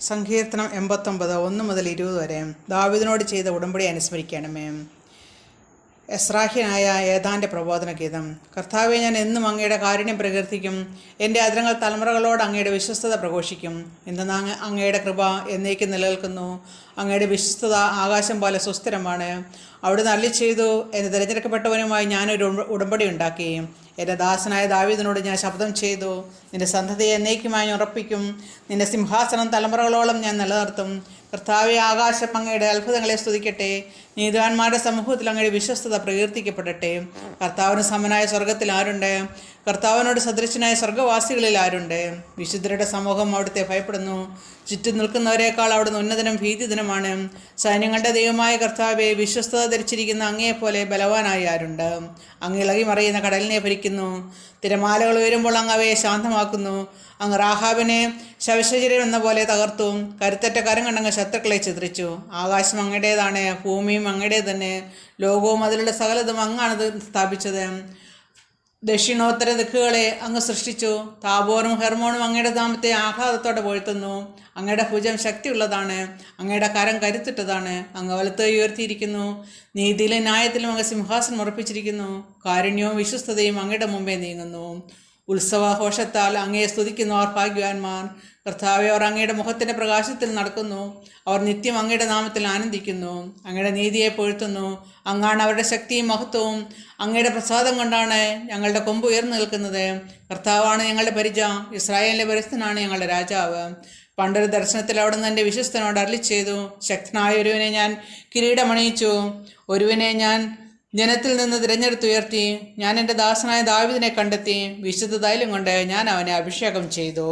സങ്കീർത്തനം എൺപത്തൊമ്പത് ഒന്ന് മുതൽ ഇരുപത് വരെ ദാവിദിനോട് ചെയ്ത ഉടമ്പടി അനുസ്മരിക്കണമേ. എസ്രാഹ്യനായ ഏതാന്റെ പ്രബോധന ഗീതം? കർത്താവെ ഞാൻ എന്നും അങ്ങയുടെ കാരുണ്യം പ്രകീർത്തിക്കും. എന്റെ അതിരങ്ങൾ തലമുറകളോട് അങ്ങയുടെ വിശ്വസ്തത പ്രഘോഷിക്കും. എന്തെന്നാ അങ്ങ് അങ്ങയുടെ കൃപ എന്നേക്ക് നിലനിൽക്കുന്നു. അങ്ങയുടെ വിശ്വസ്തത ആകാശം പോലെ സുസ്ഥിരമാണ്. അവിടുന്ന് അല്ലി ചെയ്തു എന്നെ തിരഞ്ഞെടുക്കപ്പെട്ടവനുമായി ഞാനൊരു ഉട- ഉടമ്പടി ഉണ്ടാക്കി. എന്റെ ദാസനായ ദാവീദിനോട് ഞാൻ ശബ്ദം ചെയ്തു. നിന്റെ സന്തതിയെ എന്നേക്കുമായി ഉറപ്പിക്കും. നിന്റെ സിംഹാസനം തലമുറകളോളം ഞാൻ നിലനിർത്തും. കർത്താവെ ആകാശ അങ്ങയുടെ അത്ഭുതങ്ങളെ സ്തുതിക്കട്ടെ. നീതിവാന്മാരുടെ സമൂഹത്തിൽ അങ്ങയുടെ വിശ്വസ്തത പ്രകീർത്തിക്കപ്പെടട്ടെ. കർത്താവിന് സമനായ സ്വർഗത്തിൽ ആരുണ്ട്? കർത്താവിനോട് സദൃശനായ സ്വർഗവാസികളിൽ ആരുണ്ട്? വിശുദ്ധരുടെ സമൂഹം അവിടുത്തെ ഭയപ്പെടുന്നു. ചുറ്റും നിൽക്കുന്നവരെക്കാൾ അവിടുന്ന് ഉന്നതനും ഭീതിതനുമാണ് സൈന്യങ്ങളുടെ ദൈവമായ കർത്താവെ വിശ്വസ്തത ധരിച്ചിരിക്കുന്ന അങ്ങയെപ്പോലെ ബലവാനായി ആരുണ്ട്? അങ്ങ് ഇളകി മറിയുന്ന കടലിനെ തിരമാലകൾ ഉയരുമ്പോൾ അങ്ങ് അവയെ ശാന്തമാക്കുന്നു. അങ്ങ് റാഹാബിനെ ശവശരീരം എന്ന പോലെ തകർത്തു. കരുത്തറ്റ കരം കണ്ടങ്ങ് ശത്രുക്കളെ ചിത്രിച്ചു ആകാശം അങ്ങയുടേതാണ് ഭൂമിയും അങ്ങയുടെ തന്നെ ലോകവും അതിലുള്ള സകലതും അങ്ങാണ് സ്ഥാപിച്ചത്. ദക്ഷിണോത്തര ദിക്കുകളെ അങ്ങ് സൃഷ്ടിച്ചു. താപോറും ഹെർമോണും അങ്ങയുടെ ദാമത്തെ ആഹ്ലാദത്തോടെ പൊഴുത്തുന്നു. അങ്ങയുടെ ഭുജം ശക്തിയുള്ളതാണ്. അങ്ങയുടെ കരം കരുത്തിട്ടതാണ് അങ്ങ് വലത്ത് ഉയർത്തിയിരിക്കുന്നു. നീതിയിലും ന്യായത്തിലും അങ്ങ് സിംഹാസനം ഉറപ്പിച്ചിരിക്കുന്നു. കാരുണ്യവും വിശ്വസ്തതയും അങ്ങയുടെ മുമ്പേ നീങ്ങുന്നു. ഉത്സവഘോഷത്താൽ അങ്ങയെ സ്തുതിക്കുന്നവർ ഭാഗ്യവാന്മാർ. കർത്താവെ അവർ അങ്ങയുടെ മുഖത്തിന്റെ പ്രകാശത്തിൽ നടക്കുന്നു. അവർ നിത്യം അങ്ങയുടെ നാമത്തിൽ ആനന്ദിക്കുന്നു. അങ്ങയുടെ നീതിയെ പൊഴുത്തുന്നു. അങ്ങാണ് അവരുടെ ശക്തിയും മഹത്വവും. അങ്ങയുടെ പ്രസാദം കൊണ്ടാണ് ഞങ്ങളുടെ കൊമ്പ് ഉയർന്നു നിൽക്കുന്നത്. കർത്താവാണ് ഞങ്ങളുടെ പരിച. ഇസ്രായേലിന്റെ പരിസ്ഥനാണ് ഞങ്ങളുടെ രാജാവ്. പണ്ടൊരു ദർശനത്തിൽ അവിടുന്ന് എന്റെ വിശ്വസ്തനോട് അരളി ചെയ്തു ശക്തനായ ഒരുവിനെ ഞാൻ കിരീടമണിയിച്ചു. ഒരുവിനെ ഞാൻ ജനത്തിൽ നിന്ന് തിരഞ്ഞെടുത്തുയർത്തി ഞാൻ എന്റെ ദാസനായ ദാവിദിനെ കണ്ടെത്തി വിശുദ്ധ തൈലം കൊണ്ട് ഞാൻ അവനെ അഭിഷേകം ചെയ്തു.